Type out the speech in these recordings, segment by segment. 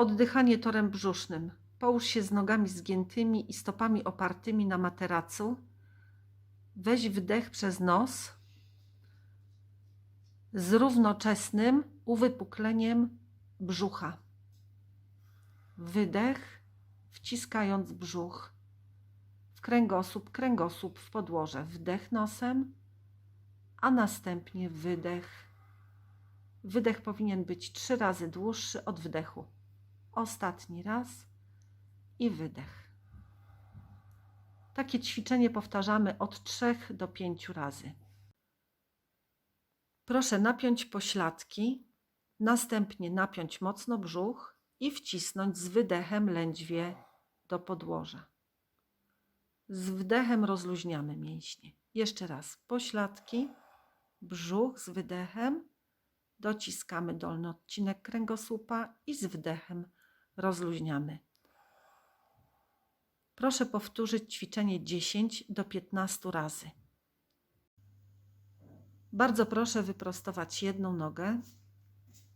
Oddychanie torem brzusznym. Połóż się z nogami zgiętymi i stopami opartymi na materacu. Weź wdech przez nos z równoczesnym uwypukleniem brzucha. Wydech, wciskając brzuch w kręgosłup, kręgosłup w podłoże. Wdech nosem, a następnie wydech. Wydech powinien być trzy razy dłuższy od wdechu. Ostatni raz i wydech. Takie ćwiczenie powtarzamy od 3 do 5 razy. Proszę napiąć pośladki, następnie napiąć mocno brzuch i wcisnąć z wydechem lędźwie do podłoża. Z wdechem rozluźniamy mięśnie. Jeszcze raz pośladki, brzuch z wydechem, dociskamy dolny odcinek kręgosłupa i z wdechem rozluźniamy. Proszę powtórzyć ćwiczenie 10 do 15 razy. Bardzo proszę wyprostować jedną nogę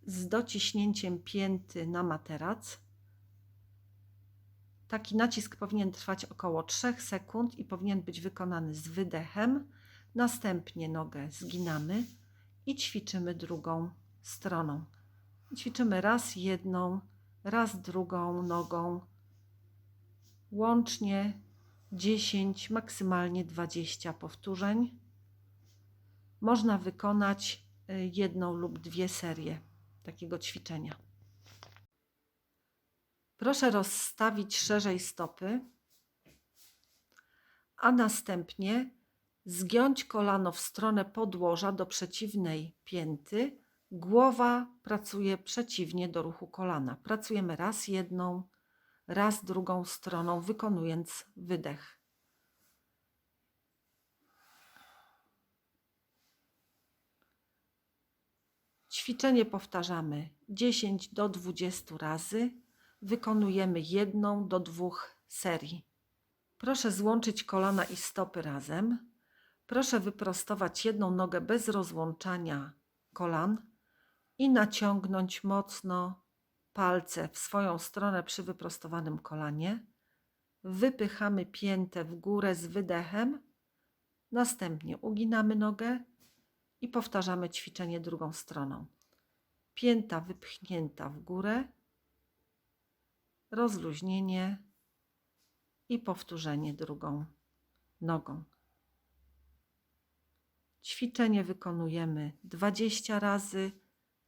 z dociśnięciem pięty na materac. Taki nacisk powinien trwać około 3 sekund i powinien być wykonany z wydechem. Następnie nogę zginamy i ćwiczymy drugą stroną. Ćwiczymy raz jedną, raz drugą nogą. Łącznie 10, maksymalnie 20 powtórzeń. Można wykonać y, jedną lub dwie serie takiego ćwiczenia. Proszę rozstawić szerzej stopy, a następnie zgiąć kolano w stronę podłoża do przeciwnej pięty. Głowa pracuje przeciwnie do ruchu kolana. Pracujemy raz jedną, raz drugą stroną, wykonując wydech. Ćwiczenie powtarzamy 10 do 20 razy. Wykonujemy jedną do dwóch serii. Proszę złączyć kolana i stopy razem. Proszę wyprostować jedną nogę bez rozłączania kolan i naciągnąć mocno palce w swoją stronę przy wyprostowanym kolanie. Wypychamy piętę w górę z wydechem. Następnie uginamy nogę i powtarzamy ćwiczenie drugą stroną. Pięta wypchnięta w górę, rozluźnienie i powtórzenie drugą nogą. Ćwiczenie wykonujemy 20 razy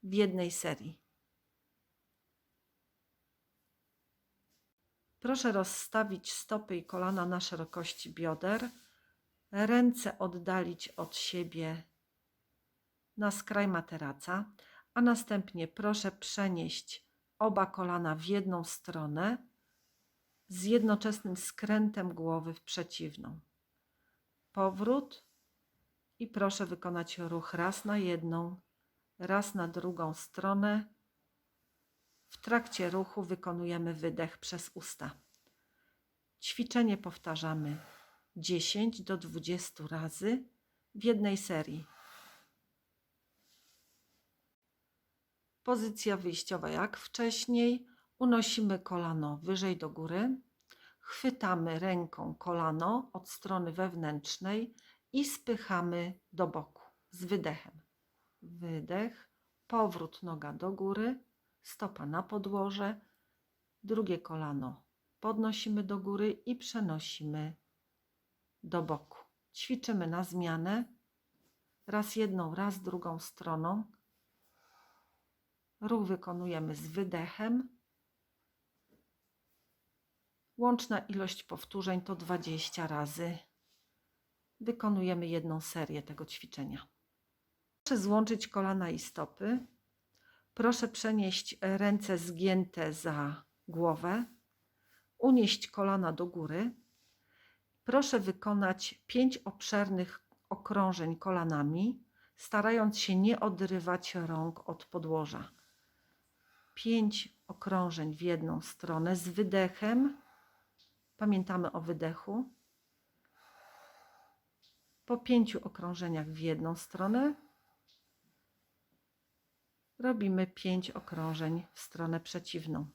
w jednej serii. Proszę rozstawić stopy i kolana na szerokości bioder, ręce oddalić od siebie na skraj materaca, a następnie proszę przenieść oba kolana w jedną stronę z jednoczesnym skrętem głowy w przeciwną. Powrót i proszę wykonać ruch raz na jedną, raz na drugą stronę. W trakcie ruchu wykonujemy wydech przez usta. Ćwiczenie powtarzamy 10 do 20 razy w jednej serii. Pozycja wyjściowa jak wcześniej. Unosimy kolano wyżej do góry. Chwytamy ręką kolano od strony wewnętrznej i spychamy do boku z wydechem. Wydech, powrót noga do góry, stopa na podłoże, drugie kolano podnosimy do góry i przenosimy do boku. Ćwiczymy na zmianę, raz jedną, raz drugą stroną. Ruch wykonujemy z wydechem. Łączna ilość powtórzeń to 20 razy. Wykonujemy jedną serię tego ćwiczenia. Proszę złączyć kolana i stopy. Proszę przenieść ręce zgięte za głowę. Unieść kolana do góry. Proszę wykonać pięć obszernych okrążeń kolanami, starając się nie odrywać rąk od podłoża. Pięć okrążeń w jedną stronę z wydechem. Pamiętamy o wydechu. Po pięciu okrążeniach w jedną stronę robimy 5 okrążeń w stronę przeciwną.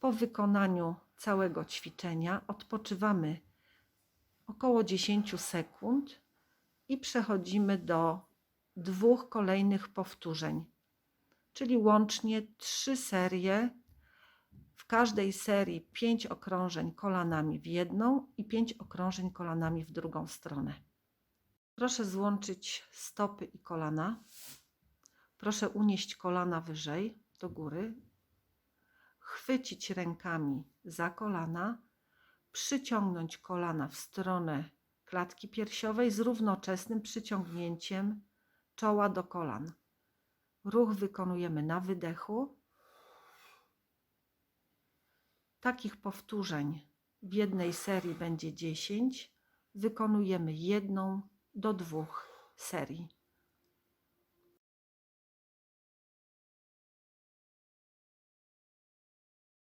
Po wykonaniu całego ćwiczenia odpoczywamy około 10 sekund i przechodzimy do dwóch kolejnych powtórzeń, czyli łącznie trzy serie. W każdej serii 5 okrążeń kolanami w jedną i 5 okrążeń kolanami w drugą stronę. Proszę złączyć stopy i kolana. Proszę unieść kolana wyżej do góry, chwycić rękami za kolana, przyciągnąć kolana w stronę klatki piersiowej z równoczesnym przyciągnięciem czoła do kolan. Ruch wykonujemy na wydechu. Takich powtórzeń w jednej serii będzie 10. Wykonujemy jedną do dwóch serii.